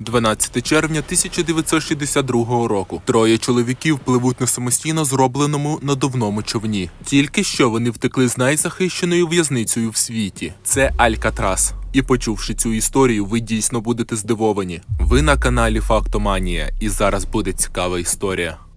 12 червня 1962 року. Троє чоловіків пливуть на самостійно зробленому надувному човні. Тільки що вони втекли з найзахищеною в'язницею в світі. Це Алькатрас. І почувши цю історію, ви дійсно будете здивовані. Ви на каналі Фактоманія, і зараз буде цікава історія.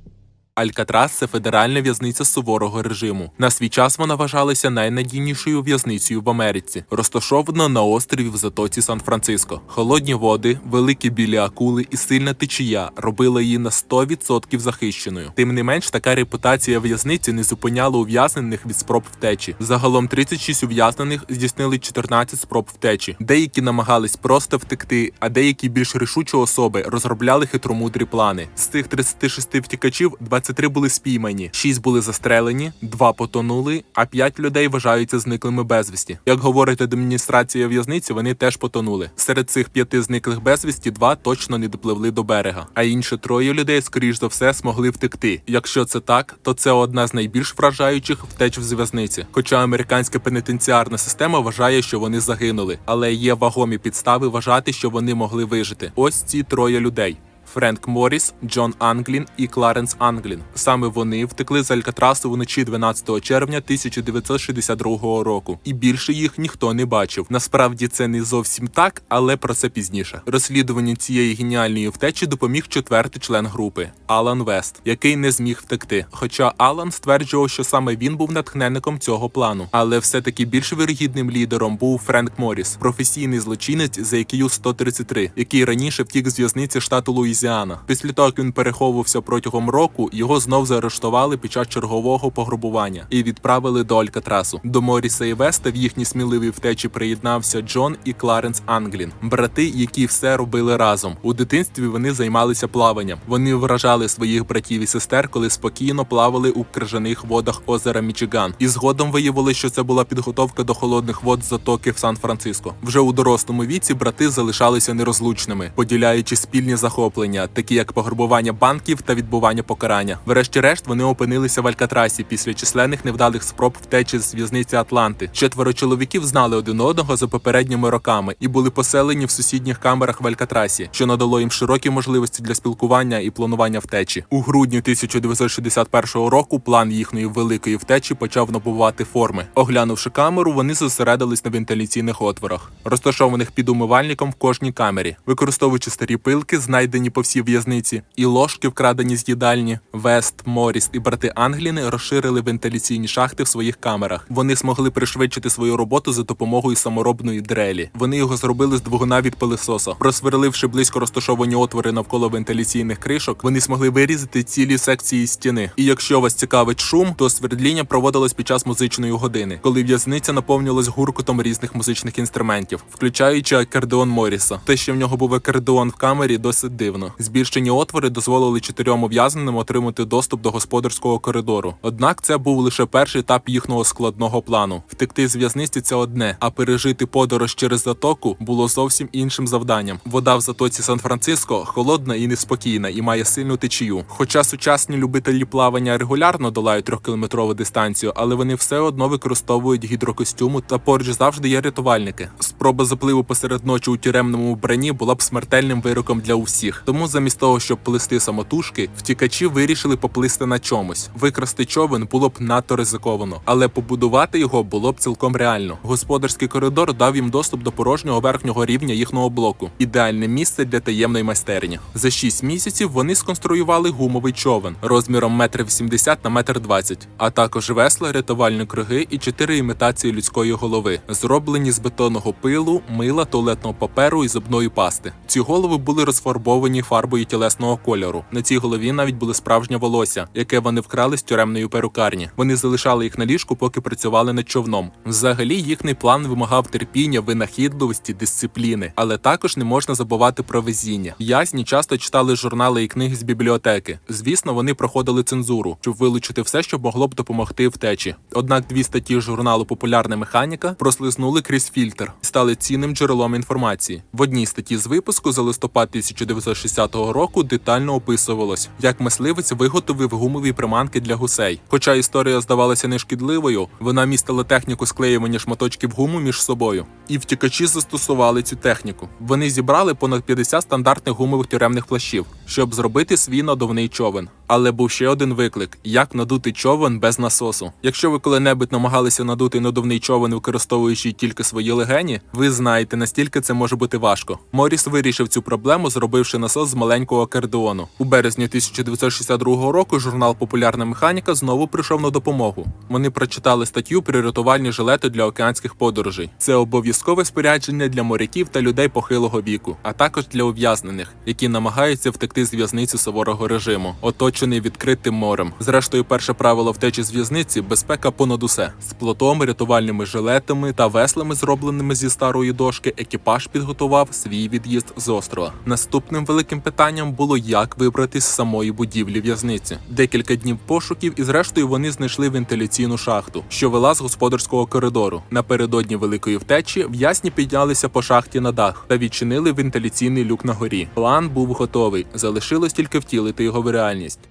Алькатрас це федеральна в'язниця суворого режиму. На свій час вона вважалася найнадійнішою в'язницею в Америці, розташована на острові в затоці Сан-Франциско. Холодні води, великі білі акули і сильна течія робила її на 100% захищеною. Тим не менш, така репутація в'язниці не зупиняла ув'язнених від спроб втечі. Загалом 36 ув'язнених здійснили 14 спроб втечі. Деякі намагались просто втекти, а деякі більш рішучі особи розробляли хитромудрі плани. З цих 36 втікачів 23 були спіймані, 6 були застрелені, 2 потонули, а 5 людей вважаються зниклими безвісті. Як говорить адміністрація в'язниці, вони теж потонули. Серед цих п'яти зниклих безвісті два точно не допливли до берега, а інші троє людей, скоріш за все, змогли втекти. Якщо це так, то це одна з найбільш вражаючих втеч з в'язниці. Хоча американська пенітенціарна система вважає, що вони загинули, але є вагомі підстави вважати, що вони могли вижити. Ось ці троє людей. Френк Морріс, Джон Англін і Кларенс Англін. Саме вони втекли з Алькатрасу вночі 12 червня 1962 року, і більше їх ніхто не бачив. Насправді це не зовсім так, але про це пізніше. Розслідуванню цієї геніальної втечі допоміг четвертий член групи Алан Вест, який не зміг втекти. Хоча Алан стверджував, що саме він був натхненником цього плану, але все-таки більш вирогідним лідером був Френк Морріс, професійний злочинець за IQ 133, який раніше втік з в'язниці штату Луїзіана. Після того, як він переховувався протягом року, його знов заарештували під час чергового пограбування і відправили до Алькатрасу. До Моріса і Веста в їхній сміливій втечі приєднався Джон і Кларенс Англін, брати, які все робили разом. У дитинстві вони займалися плаванням. Вони вражали своїх братів і сестер, коли спокійно плавали у крижаних водах озера Мічиган. І згодом виявили, що це була підготовка до холодних вод затоки в Сан-Франциско. Вже у дорослому віці брати залишалися нерозлучними, поділяючи спільні захоплення, такі як пограбування банків та відбування покарання. Врешті-решт вони опинилися в Алькатрасі після численних невдалих спроб втечі з в'язниці Атланти. Четверо чоловіків знали один одного за попередніми роками і були поселені в сусідніх камерах в Алькатрасі, що надало їм широкі можливості для спілкування і планування втечі. У грудні 1961 року план їхньої великої втечі почав набувати форми. Оглянувши камеру, вони зосередились на вентиляційних отворах, розташованих під умивальником в кожній камері, використовуючи старі пилки, знайдені по всій в'язниці, і ложки, вкрадені з їдальні. Вест, Моріс і брати Англіни розширили вентиляційні шахти в своїх камерах. Вони змогли пришвидшити свою роботу за допомогою саморобної дрелі. Вони його зробили з двигуна від пилисоса. Просверливши близько розташовані отвори навколо вентиляційних кришок, вони змогли вирізати цілі секції стіни. І якщо вас цікавить шум, то свердління проводилось під час музичної години, коли в'язниця наповнювалась гуркотом різних музичних інструментів, включаючи акордеон Моріса. Те, що в нього був акордеон в камері, досить дивно. Збільшені отвори дозволили чотирьом ув'язненим отримати доступ до господарського коридору. Однак це був лише перший етап їхнього складного плану. Втекти з в'язниці це одне, а пережити подорож через затоку було зовсім іншим завданням. Вода в затоці Сан-Франциско холодна і неспокійна, і має сильну течію. Хоча сучасні любителі плавання регулярно долають трьохкілометрову дистанцію, але вони все одно використовують гідрокостюму та поруч завжди є рятувальники. Спроба запливу посеред ночі у тюремному вбранні була б смертельним вироком для усіх. Тому замість того, щоб плисти самотужки, втікачі вирішили поплисти на чомусь. Викрасти човен було б надто ризиковано, але побудувати його було б цілком реально. Господарський коридор дав їм доступ до порожнього верхнього рівня їхнього блоку. Ідеальне місце для таємної майстерні. За 6 місяців вони сконструювали гумовий човен розміром 1,80 на 1,20 м, а також весла, рятувальні круги і чотири імітації людської голови, зроблені з бетонного пилу, мила, туалетного паперу і зубної пасти. Ці голови були розфарбовані фарбою тілесного кольору. На цій голові навіть були справжнє волосся, яке вони вкрали з тюремної перукарні. Вони залишали їх на ліжку, поки працювали над човном. Взагалі, їхній план вимагав терпіння, винахідливості, дисципліни, але також не можна забувати про везіння. В'язні часто читали журнали і книги з бібліотеки. Звісно, вони проходили цензуру, щоб вилучити все, що могло б допомогти втечі. Однак дві статті журналу Популярна механіка прослизнули крізь фільтр і стали цінним джерелом інформації. В одній статті з випуску за листопад 1960 1960 року детально описувалось, як мисливець виготовив гумові приманки для гусей. Хоча історія здавалася нешкідливою, вона містила техніку склеювання шматочків гуму між собою. І втікачі застосували цю техніку. Вони зібрали понад 50 стандартних гумових тюремних плащів, щоб зробити свій надувний човен. Але був ще один виклик: як надути човен без насосу. Якщо ви коли-небудь намагалися надути надувний човен, використовуючи тільки свої легені, ви знаєте, настільки це може бути важко. Моріс вирішив цю проблему, зробивши насос з маленького акордеону. У березні 1962 року журнал Популярна механіка знову прийшов на допомогу. Вони прочитали статтю про рятувальні жилети для океанських подорожей. Це обов'язкове спорядження для моряків та людей похилого віку, а також для ув'язнених, які намагаються втекти з в'язниці суворого режиму, оточений відкритим морем. Зрештою, перше правило втечі з в'язниці безпека понад усе з плотом, рятувальними жилетами та веслами, зробленими зі старої дошки. Екіпаж підготував свій від'їзд з острова. Наступним великим питанням було як вибратись з самої будівлі в'язниці. Декілька днів пошуків, і зрештою вони знайшли вентиляційну шахту, що вела з господарського коридору. Напередодні великої втечі в'язні піднялися по шахті на дах та відчинили вентиляційний люк на горі. План був готовий, залишилось тільки втілити його в реальність.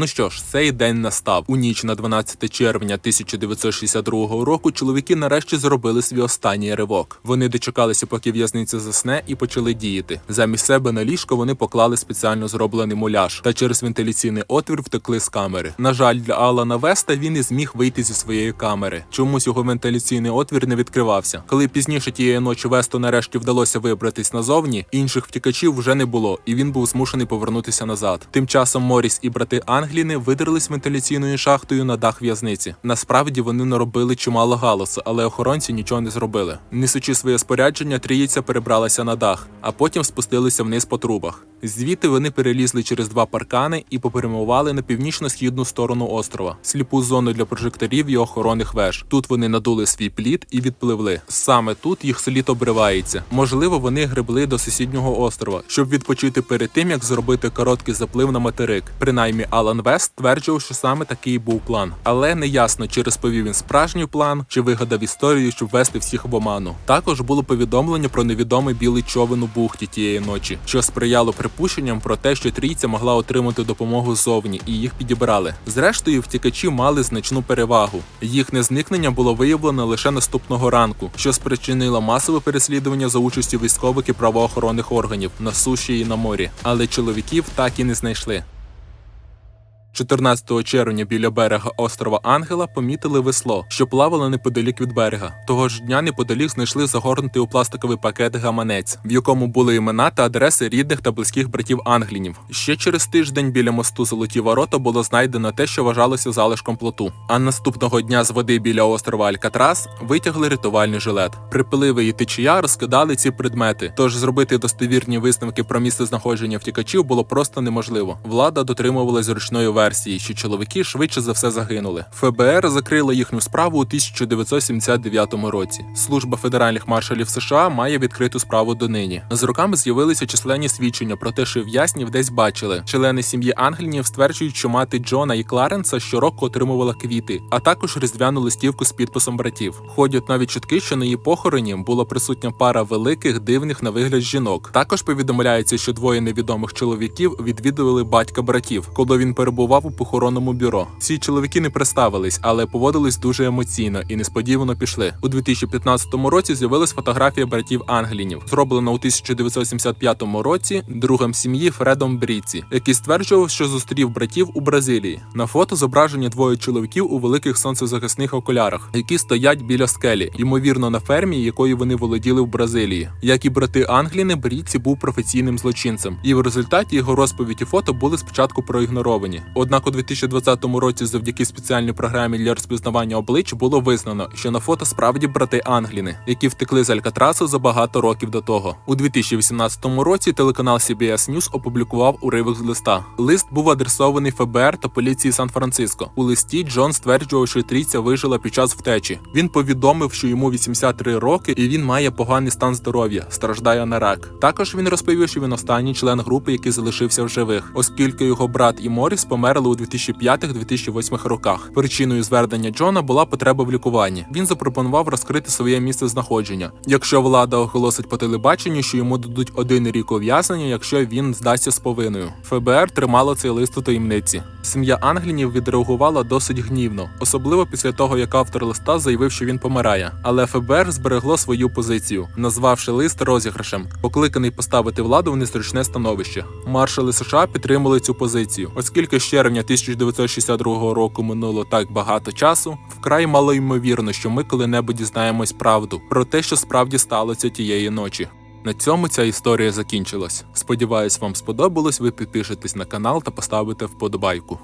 Ну що ж, цей день настав. У ніч на 12 червня 1962 року чоловіки нарешті зробили свій останній ривок. Вони дочекалися, поки в'язниця засне, і почали діяти. Замість себе на ліжко вони поклали спеціально зроблений муляж та через вентиляційний отвір втекли з камери. На жаль, для Алана Веста він не зміг вийти зі своєї камери. Чомусь його вентиляційний отвір не відкривався. Коли пізніше тієї ночі Весту нарешті вдалося вибратись назовні, інших втікачів вже не було, і він був змушений повернутися назад. Тим часом Моріс і брати Англіни видерлись вентиляційною шахтою на дах в'язниці. Насправді вони наробили чимало галасу, але охоронці нічого не зробили. Несучи своє спорядження, тріїця перебралася на дах, а потім спустилися вниз по трубах. Звідти вони перелізли через два паркани і попрямували на північно-східну сторону острова, сліпу зону для прожекторів і охоронних веж. Тут вони надули свій плід і відпливли. Саме тут їх слід обривається. Можливо, вони гребли до сусіднього острова, щоб відпочити перед тим, як зробити короткий заплив на материк. Принаймні, Алан Вест стверджував, що саме такий був план. Але неясно, чи розповів він справжній план, чи вигадав історію, щоб вести всіх в оману. Також було повідомлення про невідомий білий човен у бухті тієї ночі, що сприяло припущенням про те, що трійця могла отримати допомогу ззовні, і їх підібрали. Зрештою, втікачі мали значну перевагу. Їхнє зникнення було виявлено лише наступного ранку, що спричинило масове переслідування за участі військових і правоохоронних органів на суші і на морі. Але чоловіків так і не знайшли. 14 червня біля берега острова Ангела помітили весло, що плавало неподалік від берега. Того ж дня неподалік знайшли загорнутий у пластиковий пакет гаманець, в якому були імена та адреси рідних та близьких братів Англінів. Ще через тиждень біля мосту Золоті Ворота було знайдено те, що вважалося залишком плоту. А наступного дня з води біля острова Алькатрас витягли рятувальний жилет. Припливи і течія розкидали ці предмети. Тож зробити достовірні висновки про місце знаходження втікачів було просто неможливо. Влада дотримувалась зручної версії, що чоловіки швидше за все загинули. ФБР закрила їхню справу у 1979 році. Служба федеральних маршалів США має відкриту справу донині. З роками з'явилися численні свідчення про те, що в'язнів десь бачили. Члени сім'ї Англінів стверджують, що мати Джона і Кларенса щороку отримувала квіти, а також різдвяну листівку з підписом братів. Ходять навіть чутки, що на її похороні була присутня пара великих дивних на вигляд жінок. Також повідомляється, що двоє невідомих чоловіків відвідували батька братів, коли він перебував у похоронному бюро. Ці чоловіки не представились, але поводились дуже емоційно і несподівано пішли. У 2015 році з'явилась фотографія братів Англінів, зроблена у 1975 році другом сім'ї Фредом Бріці, який стверджував, що зустрів братів у Бразилії. На фото зображені двоє чоловіків у великих сонцезахисних окулярах, які стоять біля скелі, ймовірно, на фермі, якою вони володіли в Бразилії. Як і брати Англіни, Бріці був професійним злочинцем, і в результаті його розповідь і фото були спочатку проігноровані. Однак у 2020 році, завдяки спеціальній програмі для розпізнавання облич, було визнано, що на фото справді брати Англіни, які втекли з Алькатрасу за багато років до того. У 2018 році телеканал CBS News опублікував уривок з листа. Лист був адресований ФБР та поліції Сан-Франциско. У листі Джон стверджував, що трійця вижила під час втечі. Він повідомив, що йому 83 роки і він має поганий стан здоров'я, страждає на рак. Також він розповів, що він останній член групи, який залишився в живих, оскільки його брат і Моріс померли померли у 2005-2008 роках. Причиною звернення Джона була потреба в лікуванні. Він запропонував розкрити своє місце знаходження. Якщо влада оголосить по телебаченню, що йому дадуть один рік ув'язнення, якщо він здасться з повинною. ФБР тримало цей лист у таємниці. Сім'я Англінів відреагувала досить гнівно, особливо після того, як автор листа заявив, що він помирає. Але ФБР зберегло свою позицію, назвавши лист розіграшем, покликаний поставити владу в незручне становище. Маршали США підтримали цю позицію, оскільки з червня 1962 року минуло так багато часу. Вкрай мало ймовірно, що ми коли-небудь дізнаємось правду про те, що справді сталося тієї ночі. На цьому ця історія закінчилась. Сподіваюсь, вам сподобалось. Ви підпишетесь на канал та поставите вподобайку.